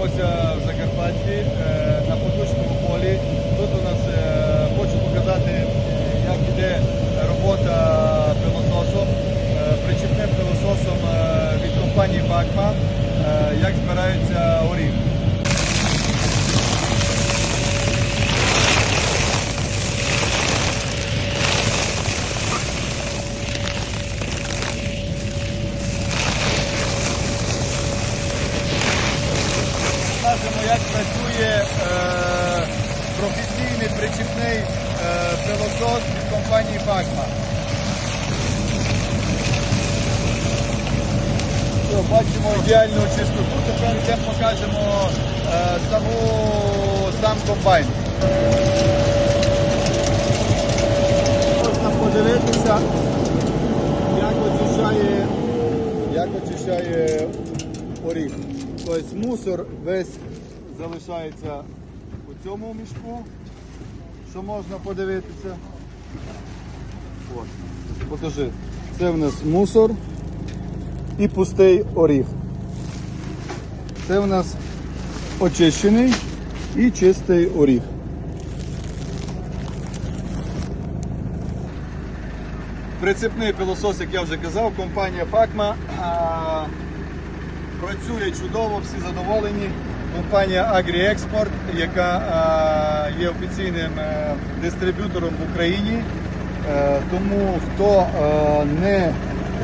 знаходимося в Закарпатті е, на поточному полі. Тут у нас е, хочу показати, е, як іде робота пилососом, причепним пилососом від компанії Бакма, як збирається орів. Як працює е, професійний причіпний е, пилосос від компанії Бакма. Бачимо ідеальну чистоту. Тепер йдемо покажемо е, саму, сам комбайн. Можна подивитися, як очищає, як очищає оріх. Тобто мусор весь залишається у цьому мішку, що можна подивитися. От, покажи. Це в нас мусор і пустий оріх. Це в нас очищений і чистий оріх. Прицепний пилосос, як я вже казав, компанія Факма. А, Працює чудово, всі задоволені. Компанія Агріекспорт, яка е, є офіційним е, дистриб'ютором в Україні. Е, тому хто не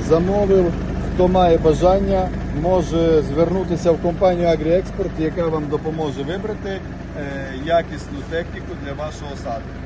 замовив, хто має бажання, може звернутися в компанію Агріекспорт, яка вам допоможе вибрати якісну техніку для вашого саду.